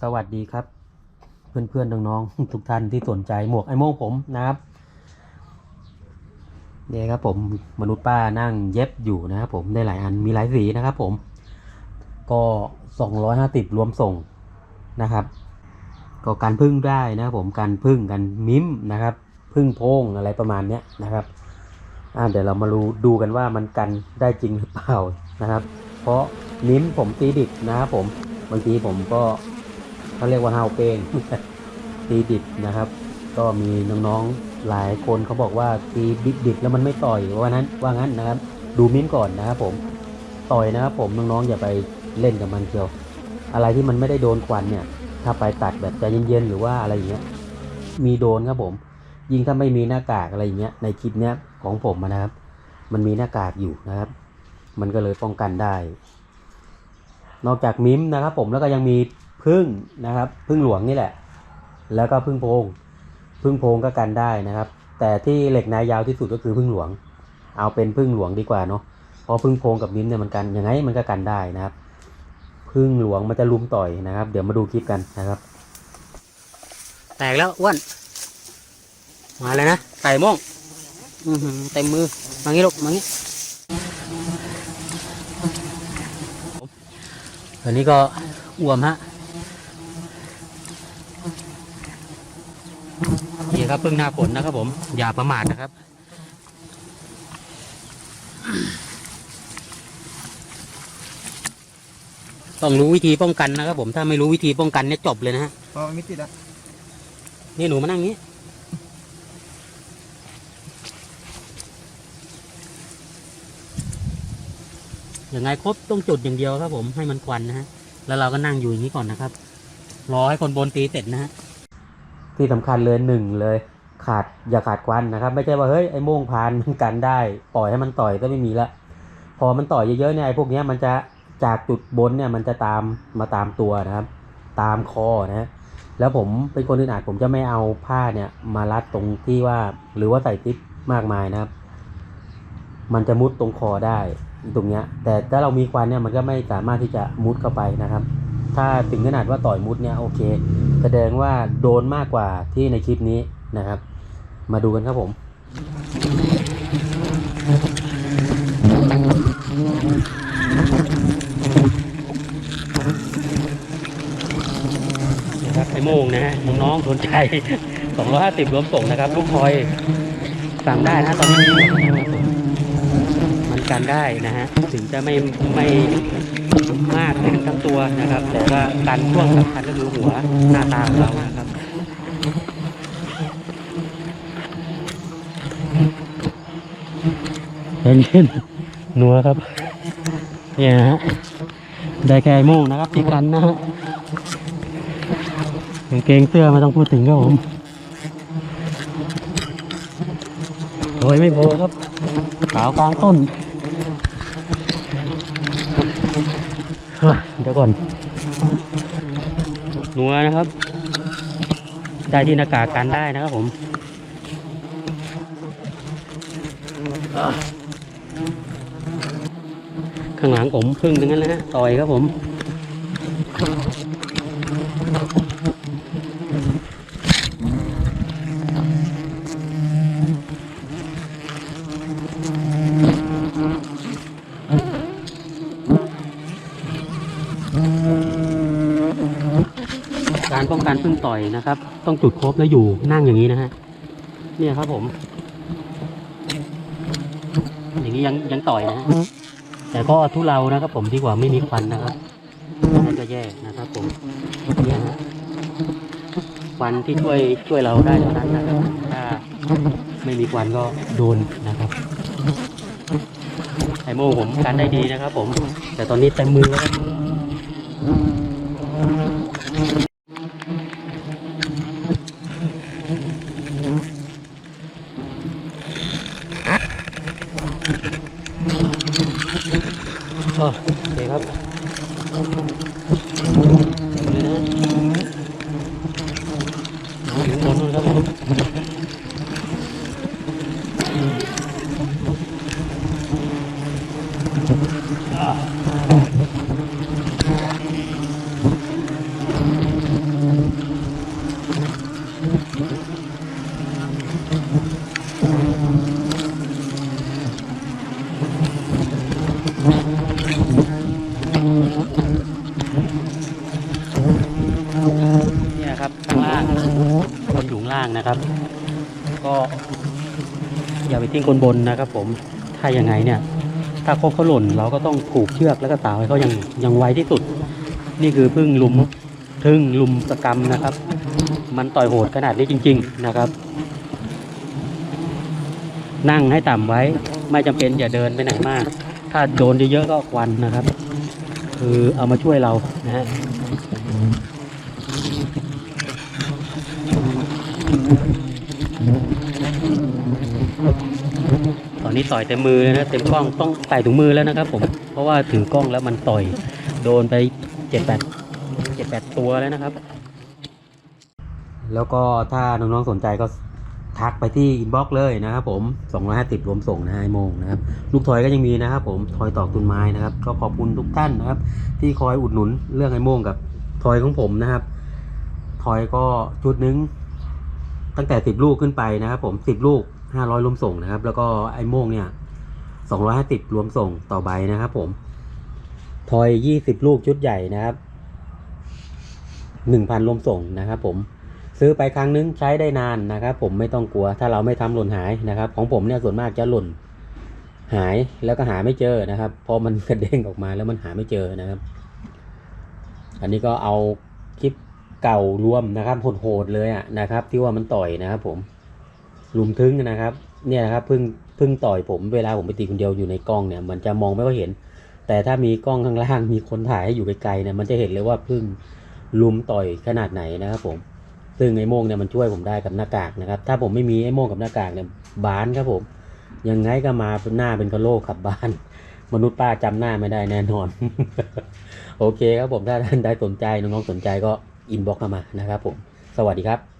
สวัสดีครับ เพื่อนๆน้องๆทุกท่านที่สนใจหมวกไอโม่งผมนะครับนี่ครับผมมนุษย์ป้านั่งเย็บอยู่นะครับผมได้หลายอันมีหลายสีนะครับผม ก็250รวมส่งนะครับ ก็การพึ่งได้นะครับผมการพึ่งกันมิ้มนะครับพึ่งโพงอะไรประมาณเนี้ยนะครับอ่าเดี๋ยวเรามาดูดูกันว่ามันกันได้จริงหรือเปล่านะครับ เพราะมิ้มผมตีดิบนะครับผมบางทีผมก็ เขาเรียกว่าฮาวเป้งตีดิบนะครับ ก็มีน้องๆหลายคนเขาบอกว่าตีดิบแล้วมันไม่ต่อยว่านั้นว่างั้นนะครับ ดูมิ้มก่อนนะครับผมต่อยนะครับผมน้องๆอย่าไปเล่นกับมันเชียวอะไรที่มันไม่ได้โดนควันเนี่ย ถ้าไปตัดแบบใจเย็นๆหรือว่าอะไรอย่างเงี้ยมีโดนครับผม ยิ่งถ้าไม่มีหน้ากากอะไรอย่างเงี้ยในคลิปเนี้ยของผมนะครับ มันมีหน้ากากอยู่นะครับ มันก็เลยป้องกันได้ นอกจากมิมนะครับผมแล้วก็ยังมี พึ่งนะครับพึ่งหลวงนี่แหละ แล้วก็พึ่งโพงพึ่งโพงก็กันได้นะครับ แต่ที่เหล็กนายยาวที่สุดก็คือพึ่งหลวง เอาเป็นพึ่งหลวงดีกว่าเนาะเพราะพึ่งโพงกับมิมเนี่ยมันกันยังไงมันก็กันได้นะครับพึ่งหลวงมันจะลุมต่อยนะครับ เดี๋ยวมาดูคลิปกันนะครับ แตกแล้วอ้วนมาเลยนะไก่ม่งอือหือเต็มมือมางี้ลูกมางี้อันนี้ก็อ้วมฮะ นี่ครับพึ่งหน้าฝนนะครับ ผม อย่าประมาทนะครับ ต้องรู้วิธีป้องกันนะครับ ผมถ้าไม่รู้วิธีป้องกันเนี่ยจบเลยนะฮะพอมันไม่ติดอะนี่หนูมานั่งนี้ยังไงครบต้องจุดอย่างเดียวครับ ผมให้มันควันนะฮะแล้วเราก็นั่งอยู่อย่างนี้ก่อนนะครับ รอให้คนบนตีเสร็จนะฮะ ที่สำคัญเลยหนึ่งเลย ขาดอย่าขาดควันนะครับ ไม่ใช่ว่าเฮ้ยไอ้โม่งพานมันกันได้ปล่อยให้มันต่อยก็ไม่มีละพอมันต่อยเยอะๆเนี่ยไอ้พวกเนี้ยมันจะจากจุดบนเนี่ยมันจะตามมาตามตัวนะครับ ตามคอนะฮะแล้วผมเป็นคนอื่นอาจผมจะไม่เอาผ้าเนี่ยมารัดตรงที่ว่า หรือว่าใส่ติ๊บมากมายนะครับ มันจะมุดตรงคอได้ตรงเนี้ย แต่ถ้าเรามีควันเนี่ยมันก็ไม่สามารถที่จะมุดเข้าไปนะครับ ถ้าถึงขนาดว่าต่อยมุดเนี่ยโอเค แสดงว่าโดนมากกว่าที่ในคลิปนี้นะครับ มาดูกันครับผมนะครับไอโมงนะฮะน้องๆสนใจ 250รวมส่งนะครับ ลูกคอยสั่งได้นะตอนนี้ กันได้นะฮะถึงจะไม่ไม่มากทั้งตัวนะครับ แต่ว่ากันช่วงสำคัญก็คือหัวหน้าตาของเรานะครับเห็นขึ้นนัวครับเนี่ยฮะได้แค่โมงนะครับที่กันนะฮะเกงเสื้อไม่ต้องพูดถึงครับผมโอยไม่พอครับขาวกลางต้น เฮ้ยเดี๋ยวก่อนนัวนะครับ ได้ที่หน้ากากกันได้นะครับผมอะข้างหลังผมพึ่งตรงนั้นนะฮะต่อยครับผม การป้องกันพึ่งต่อยนะครับ ต้องจุดครบแล้วอยู่นั่งอย่างนี้นะฮะเนี่ยครับผม อย่างนี้ยังยังต่อยนะฮะแต่ก็ทุเลานะครับ ผมดีกว่าไม่มีควันนะครับนั่นก็แย่นะครับ ผมเนี่ยฮะควันที่ช่วยช่วยเราได้เท่านั้นนะครับถ้าไม่มีควันก็โดนนะครับไอโม่ผมกันได้ดีนะครับ ผม แต่ตอนนี้เต็มมือแล้ว ครับก็โอเคครับถึงบนนู่นครับผม เนี่ยครับข้างล่างคนอยู่ข้างล่างนะครับ ก็ อย่าไปทิ้งคนบนนะครับผมถ้ายังไงเนี่ย ถ้าเขาเขาหล่นเราก็ต้องผูกเชือกแล้วก็ตากให้เขายังยังไวที่สุด นี่คือพึ่งลุมพึ่งลุมสกรรมนะครับ มันต่อยโหดขนาดนี้จริง ๆนะครับ นั่งให้ต่ำไว้ไม่จำเป็นอย่าเดินไปไหนมาก ถ้าโดนเยอะๆก็ควันนะครับ คือเอามาช่วยเรานะฮะ ตอนนี้ต่อยเต็มมือเลยนะเต็มกล้องต้องใส่ถุงมือแล้วนะครับผมเพราะว่าถือกล้องแล้วมันต่อยโดนไปเจ็ดแปดเจ็ดแปดตัวแล้วนะครับ แล้วก็ถ้าน้องๆสนใจก็ทักไปที่อินบ็อกเลยนะครับผม 250 รวมส่งนะไอโมงนะครับ ลูกทอยก็ยังมีนะครับผมทอยตอกตุนไม้นะครับ ก็ขอบคุณทุกท่านนะครับ ที่คอยอุดหนุนเรื่องไอโมงกับทอยของผมนะครับทอยก็ชุดนึงตั้งแต่สิบลูกขึ้นไปนะครับผมสิบลูก ห้าร้อยรวมส่งนะครับ แล้วก็ไอ้โม่งเนี่ยสองร้อยห้าสิบรวมส่งต่อใบนะครับผมทอยยี่สิบลูกชุดใหญ่นะครับหนึ่งพันรวมส่งนะครับผมซื้อไปครั้งนึงใช้ได้นานนะครับผมไม่ต้องกลัวถ้าเราไม่ทำหล่นหายนะครับ ของผมเนี่ยส่วนมากจะหล่นหายแล้วก็หาไม่เจอนะครับเพอมันกระเด้งออกมาแล้วมันหาไม่เจอนะครับ อันนี้ก็เอาคลิปเก่ารวมนะครับโหดๆเลยอะนะครับ ที่ว่ามันต่อยนะครับผม ลุมทึ้งนะครับ เนี่ยนะครับเพิ่งเพิ่งต่อยผมเวลาผมไปตีคนเดียวอยู่ในกล้องเนี่ยมันจะมองไม่ค่อยเห็น แต่ถ้ามีกล้องข้างล่างมีคนถ่ายให้อยู่ไกลๆเนี่ยมันจะเห็นเลยว่าพิ่งลุมต่อยขนาดไหนนะครับผมซึ่งไอ้โม่งเนี่ยมันช่วยผมได้กับหน้ากากนะครับ ถ้าผมไม่มีไอ้โม่งกับหน้ากากเนี่ยบานครับผมยังไงก็มาหน้าเป็นกระโหลกขับบ้าน มนุษย์ป้าจำหน้าไม่ได้แน่นอน โอเคครับผมถ้าท่านได้สนใจน้องๆสนใจก็อินบ็อกเข้ามานะครับผม สวัสดีครับ